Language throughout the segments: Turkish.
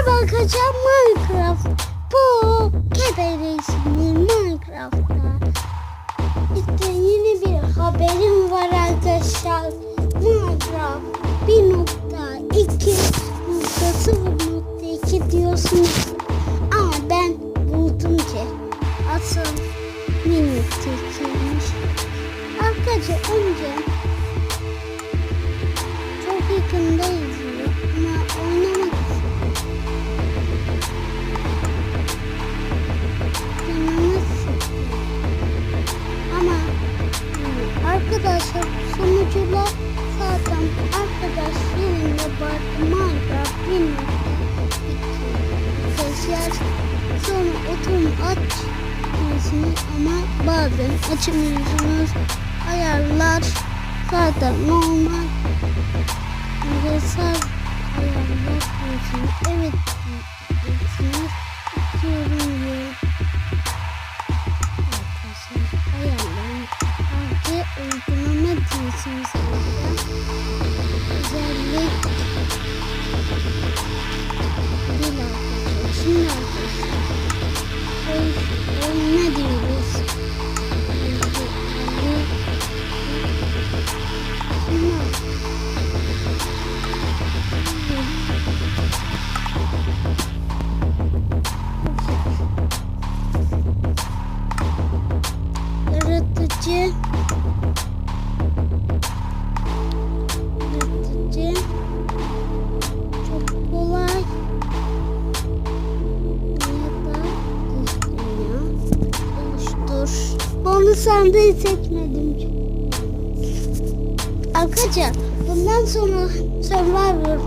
Merhaba Minecraft. Bu keberesini Minecraft'ta. İşte yeni bir haberim var arkadaşlar. Minecraft 1.2.0.2 diyorsunuz. Ama ben buldum ki asıl 1.2 oturum aç diyorsunuz ama bazen açamıyorsunuz. Ayarlar zaten normal. Bilgisayar ayarlar diyorsunuz. Evet diyorsunuz. Diyorum diyorum. Arkadaşlar ayarlayın. Ayrıca uygulama diyorsunuz. Özellik. Şimdi arkadaşlar. Another Arkadaşlar bundan sonra Survivor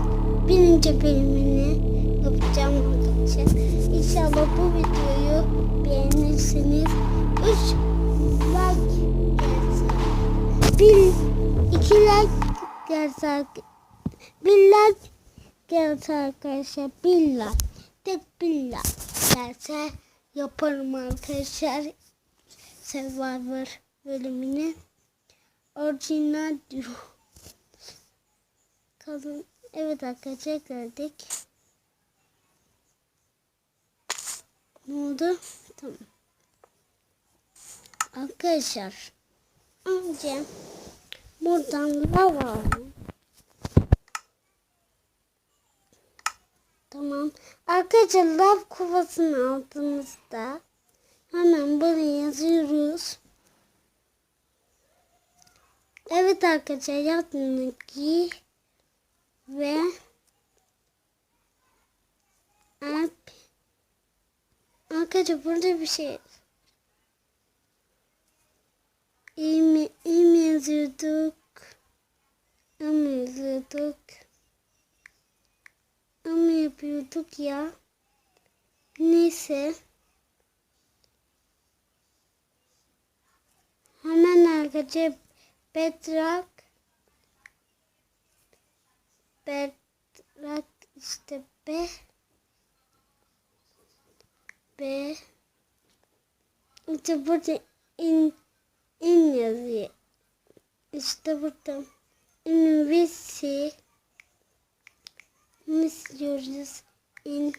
birinci bölümünü yapacağım arkadaşlar. İnşallah bu videoyu beğenirsiniz. 3 like gelsin. Bir, iki like gelse bir like gelse arkadaşlar bir like tek bir like gelse yaparım arkadaşlar Survivor bölümünü orijinal diyor. Kalın. Evet arkadaşlar geldik. Ne oldu? Tamam. Arkadaşlar önce buradan lava alalım. Tamam. Arkadaşlar lav kovasını aldığımızda hemen buraya yazıyoruz. Evet arkadaşlar yazdım ki ve app arkadaşlar burada bir şey iyi mi yazıyorduk. Mi yazıyorduk. Ama yapıyorduk ya. Neyse. Hemen arkadaşlar bedrock. Bedrock işte B. B. İşte burada in in yazıyor. İşte burada invisi. Ne istiyoruz? In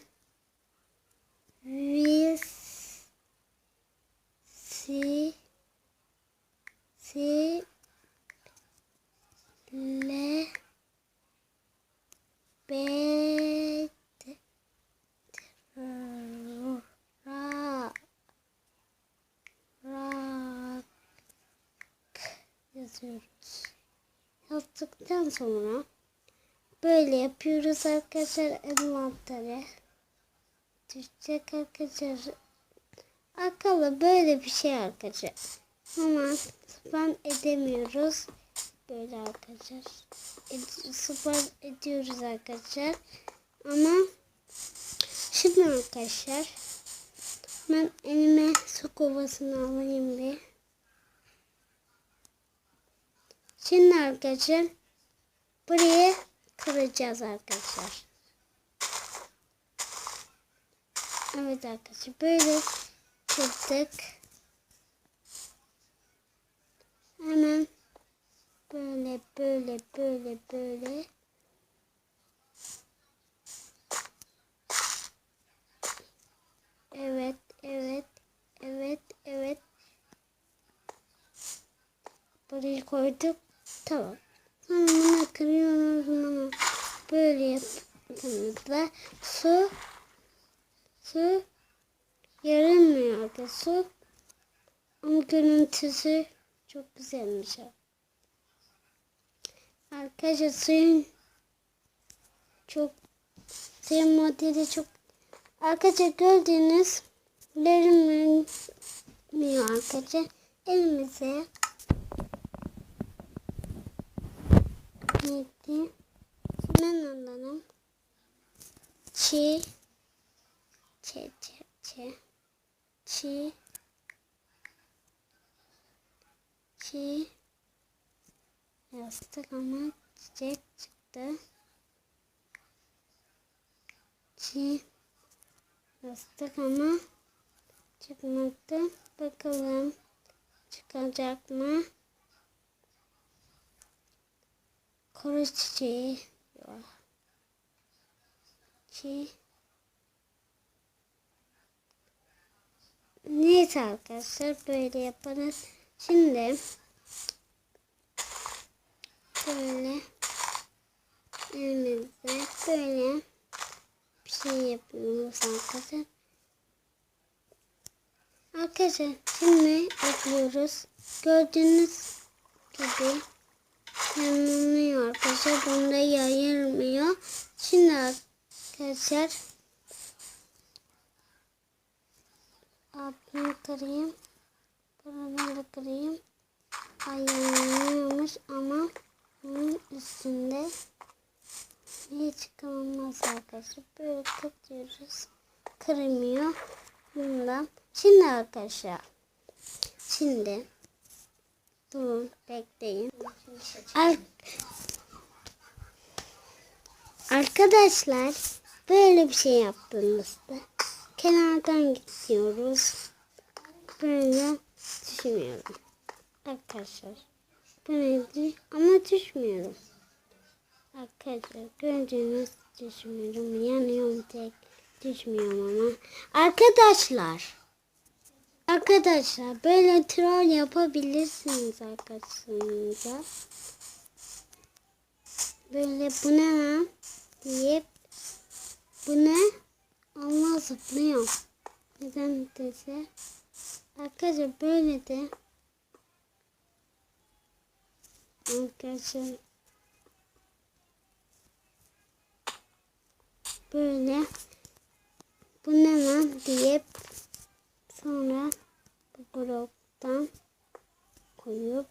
vis si si yazıyoruz. Yazdıktan sonra böyle yapıyoruz arkadaşlar envantere. Düşecek arkadaşlar. Akıllı böyle bir şey arkadaşlar. Ama spam edemiyoruz. Böyle arkadaşlar. Ed spam ediyoruz arkadaşlar. Ama şimdi arkadaşlar ben elime su kovasını alayım bir. Şimdi arkadaşlar burayı kıracağız arkadaşlar. Evet arkadaşlar böyle kırdık. Hemen böyle böyle böyle böyle. Evet evet evet evet. Burayı koyduk. Tamam. Sonra bunu kırıyoruz. Bunu böyle yaptığımızda su su yarılmıyor arkadaşlar. Su ama görüntüsü çok güzelmiş. Arkadaşlar suyun çok suyun modeli çok arkadaşlar gördüğünüz verilmiyor arkadaşlar. Elimize neydi? Ben alalım. Çi çi çi çi çi çi yastık ama çiçek çıktı. Çi yastık ama çıkmadı. Bakalım çıkacak mı? Kuru çiçeği. Çi Neyse arkadaşlar böyle yaparız. Şimdi böyle elimizde böyle bir şey yapıyoruz arkadaşlar. Arkadaşlar şimdi ekliyoruz. Gördüğünüz gibi yanılmıyor arkadaşlar. Bunda yayılmıyor. Şimdi arkadaşlar altını kırayım. Buradan da kırayım. Ayarlanıyormuş ama bunun üstünde hiç kırılmaz arkadaşlar. Böyle kırıyoruz. Kırmıyor. Bundan. Şimdi arkadaşlar. Şimdi durun bekleyin. Ar Arkadaşlar böyle bir şey yaptığımızda kenardan gidiyoruz. Böyle düşünüyorum. Arkadaşlar. Böyle ama düşmüyorum. Arkadaşlar gördüğünüz düşmüyorum. Yanıyorum tek. Düşmüyorum ama. Arkadaşlar. Arkadaşlar böyle troll yapabilirsiniz arkadaşlarınıza. Böyle bu ne lan deyip bu ne? Allah zıplıyor. Neden dese? Arkadaşlar böyle de Arkadaşlar böyle bu ne lan deyip sonra bu bloktan koyup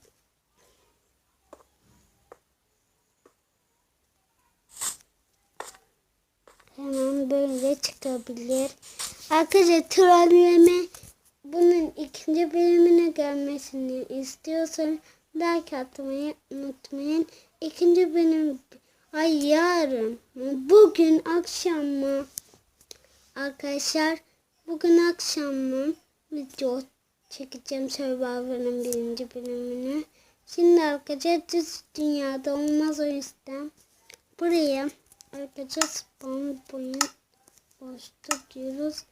hemen böyle çıkabilir. Arkadaşlar trolleme bunun ikinci bölümüne gelmesini istiyorsanız like atmayı unutmayın. İkinci bölüm ay yarın bugün akşam mı arkadaşlar bugün akşam mı video çekeceğim Survivor'ın birinci bölümünü. Şimdi arkadaşlar düz dünyada olmaz o yüzden buraya arkadaşlar spawn point boşluk diyoruz.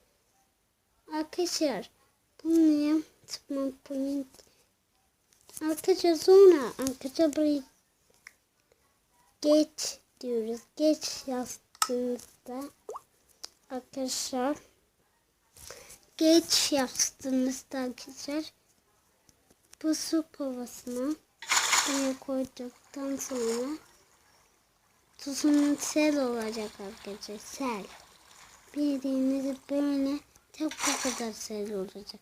Arkadaşlar bunu spawn point Arkadaşlar sonra arkadaşlar burayı geç diyoruz. Geç yazdığınızda arkadaşlar geç yazdığınızda arkadaşlar bu su kovasını buraya koyduktan sonra tuzunun sel olacak arkadaşlar. Sel. Bildiğiniz böyle tek kadar sel olacak.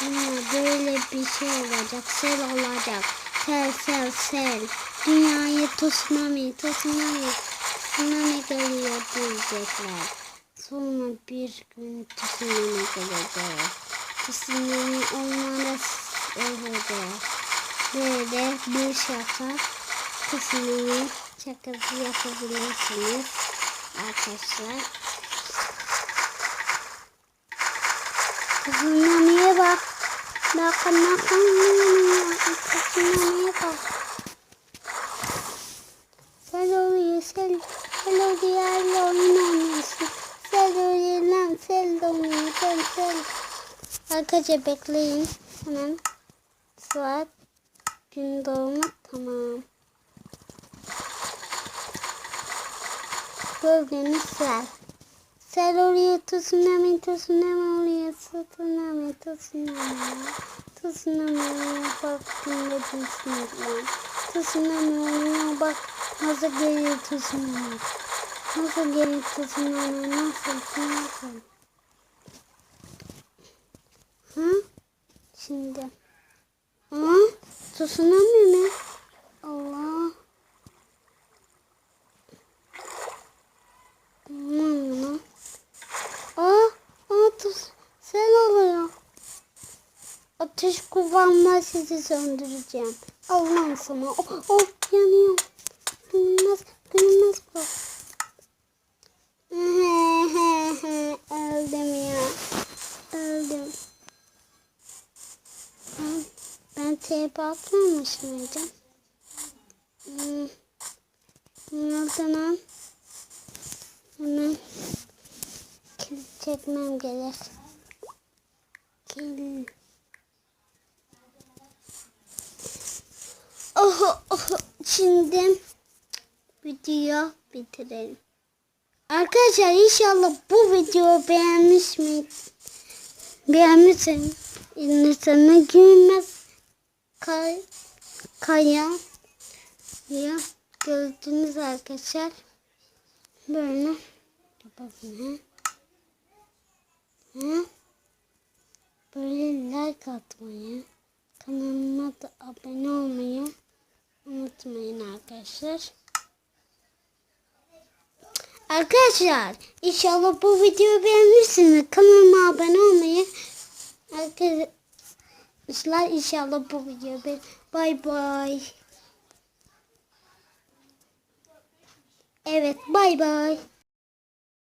Dünya böyle bir şey olacak. Sel olacak. Sel sel sel. Dünyayı tsunami tsunami tsunami geliyor diyecekler. Sonra bir gün tsunami gelecek. Tsunami olmaz olacak. Böyle bir şaka tsunami şakası yapabilirsiniz arkadaşlar. Tsunami'ye bak. Bakın bakın. Tsunami'ye bak. Sen oluyor sen. Sen oluyor oyun oynuyorsun. Sen oluyor lan sen de oynuyorsun sen. Arkadaşlar bekleyin. Hemen saat Gün doğumu tamam. Gördüğünüz sel. Oraya tsunami tsunami oraya tsunami tsunami. Tsunami bak dinledim sinirlen. Tsunami oraya bak nasıl geliyor tsunami. Nasıl geliyor tsunami nasıl nasıl. Hı? Şimdi. Ama tsunami mi? Allah. Aman ya. Aa, aa tuz, sel oluyor. Ateş kullanma sizi söndüreceğim. Allah'ım sana. Oh, oh yanıyor. Gülmez, gülmez bu. Öldüm ya. Öldüm. Ben, teyp atmamış mıydım? Hmm. Nereden? Hemen kilit çekmem gerek. Kilit. Oh, oh, şimdi video bitirelim. Arkadaşlar inşallah bu videoyu beğenmiş mi? Beğenmişsiniz. İnsanı gülmez. Kay, kaya. Ya gördünüz arkadaşlar. Böyle yapalım. Ha? Böyle like atmayı, kanalıma da abone olmayı arkadaşlar. Arkadaşlar inşallah bu videoyu beğenmişsiniz. Kanalıma abone olmayı arkadaşlar inşallah bu videoyu beğen. Bay bay. Evet bay bay.